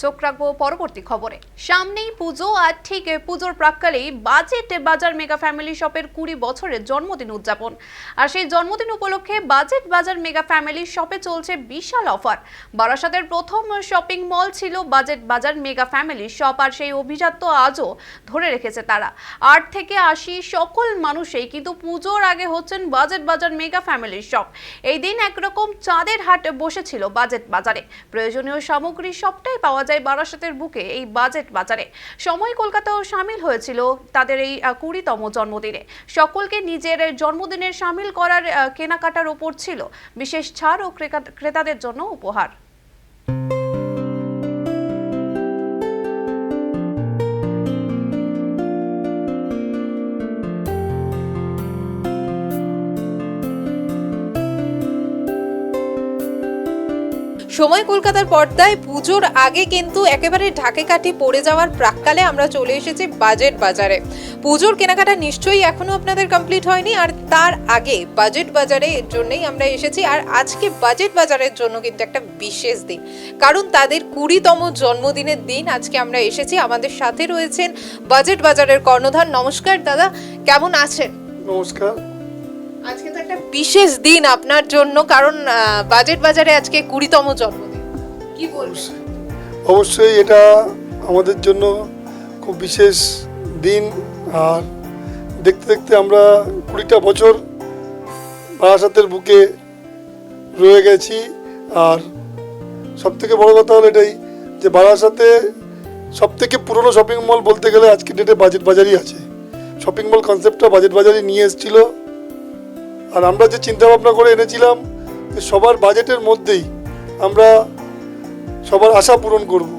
চোখ রাখব পরবর্তী খবরে। সামনেই পুজো আর ঠিক পুজোর প্রাককালেই বাজেট বাজার মেগা ফ্যামিলি শপের কুড়ি বছরের জন্মদিন উদযাপন। আর সেই জন্মদিন উপলক্ষে বাজেট বাজার মেগা ফ্যামিলি শপে চলছে বিশাল অফার। বারাসাতের প্রথম শপিং মল ছিল budget Bazar mega family shop আর সেই অভিজাত্য আজও ধরে রেখেছে তারা। আট থেকে আশি সকল মানুষেই কিন্তু পুজোর আগে হচ্ছেন বাজেট বাজার মেগা ফ্যামিলির শপ। এই দিন একরকম চাঁদের হাট বসেছিল বাজেট বাজারে। প্রয়োজনীয় সামগ্রী সবটাই পাওয়া যায় বারাসাতের বুকে এই বাজেট বাজারে। সময় কলকাতাও সামিল হয়েছিল তাদের এই কুড়িতম জন্মদিনে। সকলকে নিজের জন্মদিনের সামিল করার কেনাকাটার ওপর ছিল। বিশেষ ছাড় ও ক্রেতাদের জন্য উপহার। সময় কলকাতার পর্দায়, পুজোর আগে কিন্তু একেবারে ঢাকে কাঠি পড়ে যাওয়ার প্রাককালে আমরা চলে এসেছি বাজেট বাজারে। পুজোর কেনাকাটা নিশ্চয়ই এখনও আপনাদের কমপ্লিট হয়নি, আর তার আগে বাজেট বাজারে এর জন্যই আমরা এসেছি, আর আজকে বাজেট বাজারের জন্য কিন্তু একটা বিশেষ দিন। কারণ তাদের কুড়িতম জন্মদিনের দিন আজকে আমরা এসেছি। আমাদের সাথে রয়েছেন বাজেট বাজারের কর্ণধার নমস্কার দাদা, কেমন আছেন? নমস্কার। আজকে তো একটা বিশেষ দিন আপনার জন্য, কারণ বাজেট বাজারে আজকে কুড়িতম জন্মদিন। কি বলবেন? অবশ্যই এটা আমাদের জন্য খুব বিশেষ দিন, আর দেখতে দেখতে আমরা কুড়িটা বছর বারাসাতের বুকে রয়ে গেছি, আর সব থেকে বড় কথা হলো এটাই যে বারাসাতে সব থেকে পুরনো শপিং মল বলতে গেলে আজকে ডেটে বাজেট বাজারই আছে। শপিং মল কনসেপ্টটা বাজেট বাজারই নিয়ে এসেছিল। আর আমরা যে চিন্তা ভাবনা করে এনেছিলাম যে সবার বাজেটের মধ্যেই আমরা সবার আশা পূরণ করব।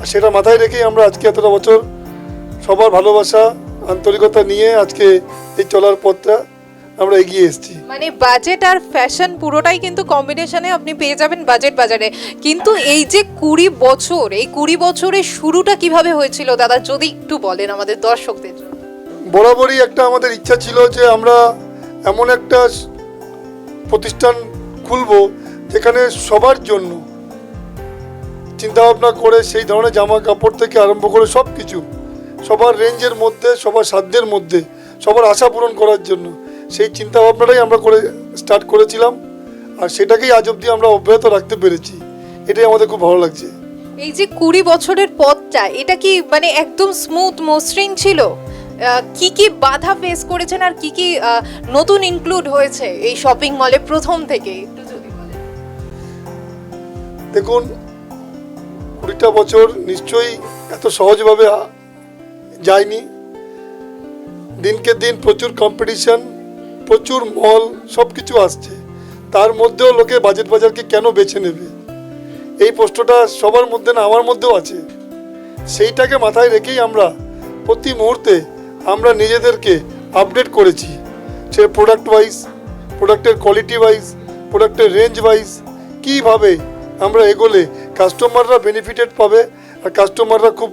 আর সেটা মাথায় রেখেই আমরা আজকে এতটা বছর সবার ভালোবাসা আন্তরিকতা নিয়ে আজকে এই চলার পথটা আমরা এগিয়ে এসেছি। মানে বাজেট আর ফ্যাশন পুরোটাই কিন্তু কম্বিনেশনে আপনি পেয়ে যাবেন বাজেট বাজারে। কিন্তু এই যে কুড়ি বছর এই কুড়ি বছরের শুরুটা কীভাবে হয়েছিল? দাদা যদি একটু বলেন আমাদের দর্শকদের। বরাবরই একটা আমাদের ইচ্ছা ছিল যে আমরা এমন একটা প্রতিষ্ঠান খুলব যেখানে সবার জন্য চিন্তাভাবনা করে সেই ধরনের জামা কাপড় থেকে আরম্ভ করে সব কিছু, সবার রেঞ্জের মধ্যে, সবার সাধ্যের মধ্যে, সবার আশা পূরণ করার জন্য সেই চিন্তাভাবনাটাই আমরা করে স্টার্ট করেছিলাম আর সেটাকেই আজ অবধি আমরা অব্যাহত রাখতে পেরেছি। এটাই আমাদের খুব ভালো লাগছে। এই যে কুড়ি বছরের পথটা, এটা কি মানে একদম স্মুথ মসৃণ ছিল? কি কি বাধা ফেস করেছেন আর কি কি নতুন ইনক্লুড হয়েছে এই শপিং মলে প্রথম থেকে একটু যদি বলেন। দেখুন কুড়িটা বছর নিশ্চয়ই এত সহজভাবে যায়নি। দিনকে দিন প্রচুর কম্পিটিশন প্রচুর মল সব কিছু আসছে। তার মধ্যেও লোকে বাজেট বাজারকে কেন বেছে নেবে? এই প্রশ্নটা সবার মধ্যে না আমার মধ্যেও আছে। সেইটাকে মাথায় রেখেই আমরা প্রতি মুহূর্তে আমরা নিজেদেরকে আপডেট করেছি। সে প্রোডাক্ট ওয়াইজ প্রোডাক্টের কোয়ালিটি ওয়াইজ প্রোডাক্টের রেঞ্জ ওয়াইজ কীভাবে আমরা এগোলে কাস্টমাররা বেনিফিটেড পাবে আর কাস্টমাররা খুব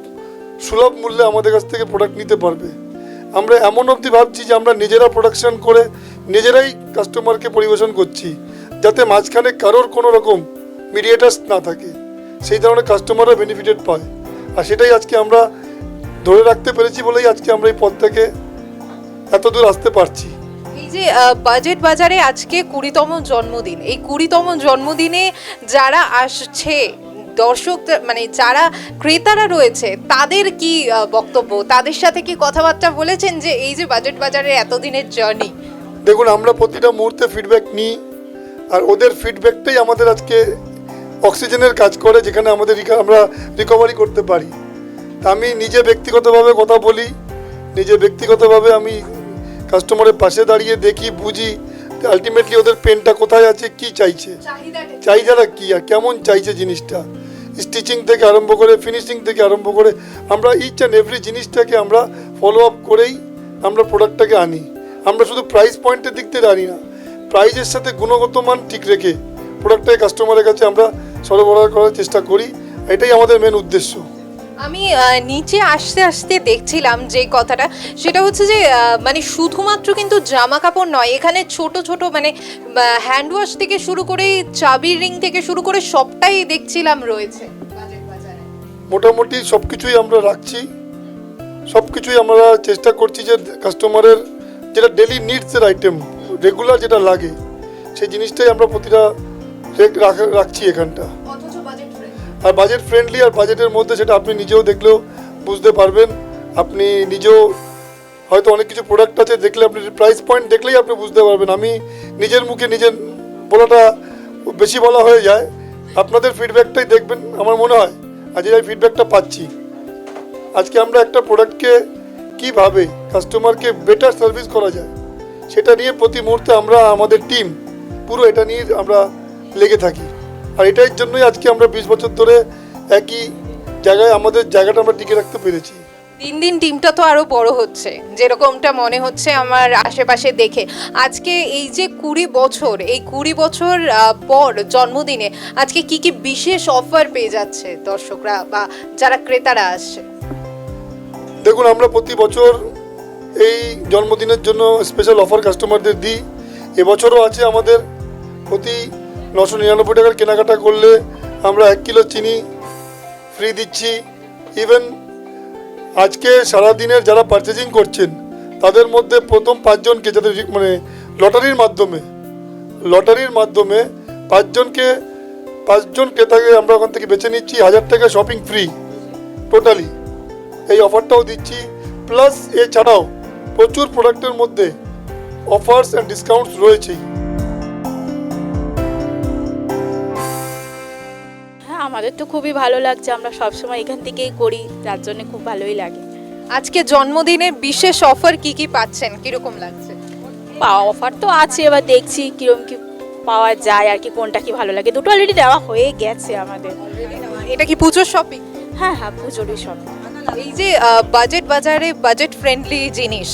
সুলভ মূল্যে আমাদের কাছ থেকে প্রোডাক্ট নিতে পারবে। আমরা এমন অবধি ভাবছি যে আমরা নিজেরা প্রোডাকশন করে নিজেরাই কাস্টমারকে পরিবেশন করছি, যাতে মাঝখানে কারোর কোনো রকম মিডিয়েটার্স না থাকে। সেই ধরনের কাস্টমাররা বেনিফিটেড পায়। আর সেটাই আজকে আমরা ধরে রাখতে পেরেছি বলেই আজকে আমরা এই পথ থেকে এত দূর আসতে পারছি। এই যে বাজেট বাজারে আজকে কুড়িতম জন্মদিন। এই কুড়িতম জন্মদিনে যারা আসছে দর্শক মানে যারা ক্রেতারা রয়েছে তাদের কি বক্তব্য? তাদের সাথে কি কথাবার্তা বলেছেন যে এই যে বাজেট বাজারের এতদিনের জার্নি দেখুন আমরা প্রতিটা মুহূর্তে ফিডব্যাক নিই আর ওদের ফিডব্যাকটাই আমাদের আজকে অক্সিজেনের কাজ করে যেখানে আমাদের আমরা রিকভারি করতে পারি। আমি নিজে ব্যক্তিগতভাবে কথা বলি নিজে ব্যক্তিগতভাবে আমি কাস্টমারের পাশে দাঁড়িয়ে দেখি বুঝি আলটিমেটলি ওদের পেনটা কোথায় আছে কি চাইছে। চাহিদাটা কি? আর কেমন চাইছে জিনিসটা? স্টিচিং থেকে আরম্ভ করে ফিনিশিং থেকে আরম্ভ করে আমরা ইচ অ্যান্ড এভরি জিনিসটাকে আমরা ফলো আপ করেই আমরা প্রোডাক্টটাকে আনি। আমরা শুধু প্রাইস পয়েন্টের দিক থেকে আনি না প্রাইজের সাথে গুণগত মান ঠিক রেখে প্রোডাক্টটাকে কাস্টমারের কাছে আমরা সরবরাহ করার চেষ্টা করি এটাই আমাদের মেন উদ্দেশ্য। আমি নিচে আসতে আসতে দেখছিলাম যে কথাটা। সেটা হচ্ছে যে মানে শুধুমাত্র কিন্তু জামা কাপড় নয়, এখানে ছোট ছোট মানে হ্যান্ড ওয়াশ থেকে শুরু করে চাবির রিং থেকে শুরু করে সবটাই দেখছিলাম রয়েছে। মোটামুটি সব কিছুই আমরা রাখছি। সব কিছুই আমরা চেষ্টা করছি যে কাস্টমারের যেটা ডেলি নিডসের আইটেম রেগুলার যেটা লাগে, সেই জিনিসটাই আমরা প্রতিটা রাখছি এখানটা। আর বাজেট ফ্রেন্ডলি আর বাজেটের মধ্যে সেটা আপনি নিজেও দেখলেও বুঝতে পারবেন। আপনি নিজেও হয়তো অনেক কিছু প্রোডাক্ট আছে, দেখলে আপনি প্রাইস পয়েন্ট দেখলেই আপনি বুঝতে পারবেন। আমি নিজের মুখে নিজের বলাটা বেশি বলা হয়ে যায়। আপনাদের ফিডব্যাকটাই দেখবেন, আমার মনে হয়। আজ এই ফিডব্যাকটা পাচ্ছি। আজকে আমরা একটা প্রোডাক্টকে কীভাবে কাস্টমারকে বেটার সার্ভিস করা যায়, সেটা নিয়ে প্রতি মুহূর্তে আমরা, আমাদের টিম পুরো এটা নিয়ে আমরা লেগে থাকি। আর এটার জন্যই আজকে আমরা বিশ বছর ধরে একই জায়গায় আমাদের জায়গাটা আমরা টিকে রাখতে পেরেছি। দিন দিন টিমটা তো আরও বড় হচ্ছে যেরকমটা মনে হচ্ছে আমার আশেপাশে দেখে। আজকে এই যে কুড়ি বছর এই কুড়ি বছর পর জন্মদিনে আজকে কি কি বিশেষ অফার পেয়ে যাচ্ছে দর্শকরা বা যারা ক্রেতারা আসছে? দেখুন আমরা প্রতি বছর এই জন্মদিনের জন্য স্পেশাল অফার কাস্টমারদের দিই। এবছরও আছে আমাদের প্রতি নশো নিরানব্বই টাকার কেনাকাটা করলে আমরা এক কিলো চিনি ফ্রি দিচ্ছি। ইভেন আজকে সারাদিনের যারা পারচেজিং করছেন, তাদের মধ্যে প্রথম পাঁচজনকে যাদের মানে লটারির মাধ্যমে লটারির মাধ্যমে পাঁচজনকে পাঁচজন ক্রেতাকে আমরা ওখান থেকে বেছে নিচ্ছি। হাজার টাকা শপিং ফ্রি টোটালি এই অফারটাও দিচ্ছি। প্লাস এছাড়াও প্রচুর প্রোডাক্টের মধ্যে অফার্স অ্যান্ড ডিসকাউন্টস রয়েছেই। আমাদের তো খুবই ভালো লাগছে আমরা সবসময় এখান থেকেই করি যার জন্য খুব ভালোই লাগে। আজকে জন্মদিনে বিশেষ অফার কি কি পাচ্ছেন? কীরকম লাগছে? পাওয়া অফার তো আছে এবার দেখছি কিরম কি পাওয়া যায় আর কি কোনটা কি ভালো লাগে। দুটো অলরেডি দেওয়া হয়ে গেছে আমাদের। এটা কি পুজোর শপিং হ্যাঁ হ্যাঁ পুজোরই শপিং এই যে বাজেট বাজারে বাজেট ফ্রেন্ডলি জিনিস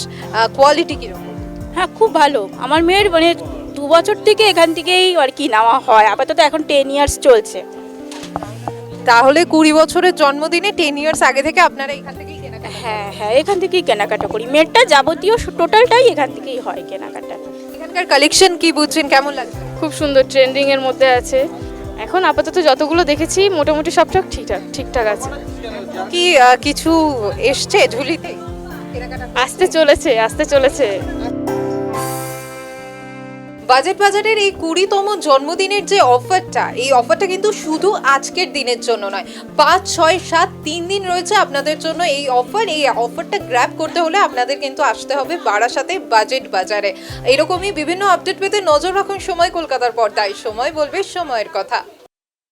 কোয়ালিটি কীরকম? হ্যাঁ খুব ভালো। আমার মেয়ের মানে দু বছর থেকে এখান থেকেই আর কি নেওয়া হয়। আপাতত এখন টেন ইয়ার্স চলছে। তাহলে কুড়ি বছরের জন্মদিনে টেন ইয়ার্স আগে থেকে আপনারা এখান থেকেই কেনাকাটা হ্যাঁ হ্যাঁ এখান থেকেই কেনাকাটা করি। মেয়েরটা যাবতীয় টোটালটাই এখান থেকেই হয় কেনাকাটা। এখানকার কালেকশন কি বুঝছেন? কেমন লাগছে? খুব সুন্দর ট্রেন্ডিং এর মধ্যে আছে। এখন আপাতত যতগুলো দেখেছি মোটামুটি সবটা ঠিকঠাক ঠিকঠাক আছে। কি কিছু এসছে ঝুলিতে? আসতে চলেছে আসতে চলেছে। বাজেট বাজারের এই কুড়িতম জন্মদিনের যে অফারটা, এই অফারটা কিন্তু শুধু আজকের দিনের জন্য নয়। পাঁচ, ছয়, সাত, তিন দিন রয়েছে আপনাদের জন্য এই অফার। এই অফারটা গ্র্যাব করতে হলে আপনাদের কিন্তু আসতে হবে বারাসাতে বাজেট বাজারে। এরকমই বিভিন্ন আপডেট পেতে নজর রাখুন সময় কলকাতার পর্দায়। সময় বলবে সময়ের কথা।